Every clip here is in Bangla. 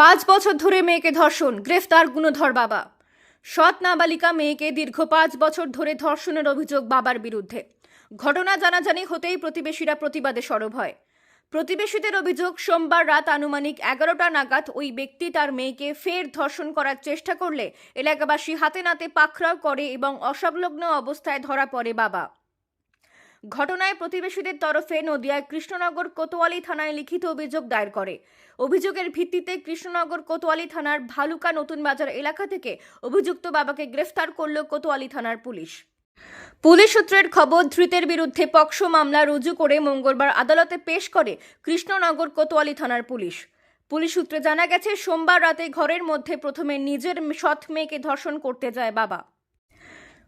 পাঁচ বছর ধরে মেয়েকে ধর্ষণ, গ্রেফতার গুণধর বাবা। সৎ নাবালিকা মেয়েকে দীর্ঘ পাঁচ বছর ধরে ধর্ষণের অভিযোগ বাবার বিরুদ্ধে। ঘটনা জানাজানি হতেই প্রতিবেশীরা প্রতিবাদে সরব হয়। প্রতিবেশীদের অভিযোগ, সোমবার রাত আনুমানিক এগারোটা নাগাদ ওই ব্যক্তি তার মেয়েকে ফের ধর্ষণ করার চেষ্টা করলে এলাকাবাসী হাতে নাতে পাকড়াও করে এবং অসংলগ্ন অবস্থায় ধরা পড়ে বাবা। ঘটনায় প্রতিবেশীদের তরফে নদিয়ায় কৃষ্ণনগর কোতোয়ালি থানায় লিখিত অভিযোগ দায়ের করে। অভিযোগের ভিত্তিতে কৃষ্ণনগর কোতোয়ালি থানার ভালুকা নতুন বাজার এলাকা থেকে অভিযুক্ত বাবাকে গ্রেফতার করল কোতোয়ালি থানার পুলিশ। পুলিশ সূত্রের খবর, ধৃতের বিরুদ্ধে পক্সো মামলা রুজু করে মঙ্গলবার আদালতে পেশ করে কৃষ্ণনগর কোতোয়ালি থানার পুলিশ। পুলিশ সূত্রে জানা গেছে, সোমবার রাতে ঘরের মধ্যে প্রথমে নিজের সৎ মেয়েকে ধর্ষণ করতে যায় বাবা।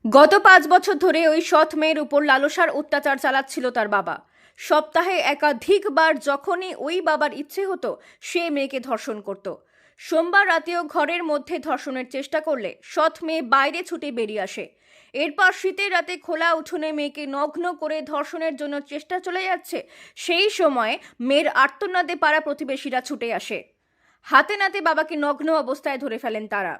গত পাঁচ বছর ধরে ওই সৎ মেয়ের উপর লালসার অত্যাচার চালাচ্ছিল তার বাবা। সপ্তাহে একাধিকবার যখনই ওই বাবার ইচ্ছে হতো, সে মেয়েকে ধর্ষণ করত। সোমবার রাতেও ঘরের মধ্যে ধর্ষণের চেষ্টা করলে সৎ মেয়ে বাইরে ছুটে বেরিয়ে আসে। এরপর শীতের রাতে খোলা উঠোনে মেয়েকে নগ্ন করে ধর্ষণের জন্য চেষ্টা চলে যাচ্ছে, সেই সময় মেয়ের আর্তনাদে পাড়া প্রতিবেশীরা ছুটে আসে। হাতে নাতে বাবাকে নগ্ন অবস্থায় ধরে ফেলেন তারা।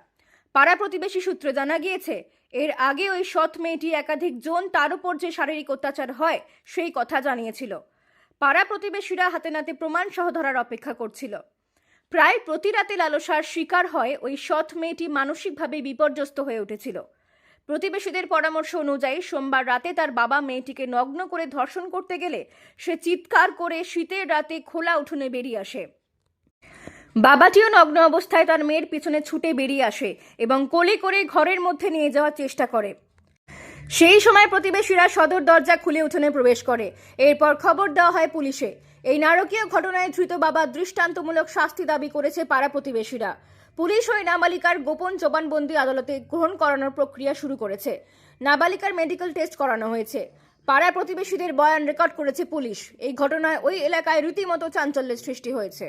পাড়া প্রতিবেশী সূত্রে জানা গিয়েছে, এর আগে ওই সৎ মেয়েটি একাধিক জন তার উপর যে শারীরিক অত্যাচার হয়, সেই কথা জানিয়েছিল। পাড়া প্রতিবেশীরা হাতে নাতে প্রমাণ সহ ধরার অপেক্ষা করছিল। প্রায় প্রতি রাতে লালসার শিকার হয় ওই সৎ মেয়েটি মানসিকভাবে বিপর্যস্ত হয়ে উঠেছিল। প্রতিবেশীদের পরামর্শ অনুযায়ী সোমবার রাতে তার বাবা মেয়েটিকে নগ্ন করে ধর্ষণ করতে গেলে সে চিৎকার করে শীতের রাতে খোলা উঠোনে বেরিয়ে আসে। বাবাটিও নগ্ন অবস্থায় তার মেয়ের পিছনে ছুটে বেরিয়ে আসে এবং কোলে করে ঘরের মধ্যে নিয়ে যাওয়ার চেষ্টা করে। সেই সময় প্রতিবেশীরা সদর দরজা খুলে উঠোনে প্রবেশ করে। এরপর খবর দেওয়া হয় পুলিশে। এই নারকীয় ঘটনায় ধৃত বাবা দৃষ্টান্তমূলক শাস্তি দাবি করেছে পাড়া প্রতিবেশীরা। পুলিশ ওই নাবালিকার গোপন জবানবন্দি আদালতে গ্রহণ করানোর প্রক্রিয়া শুরু করেছে। নাবালিকার মেডিকেল টেস্ট করানো হয়েছে। পাড়া প্রতিবেশীদের বয়ান রেকর্ড করেছে পুলিশ। এই ঘটনায় ওই এলাকায় রীতিমতো চাঞ্চল্যের সৃষ্টি হয়েছে।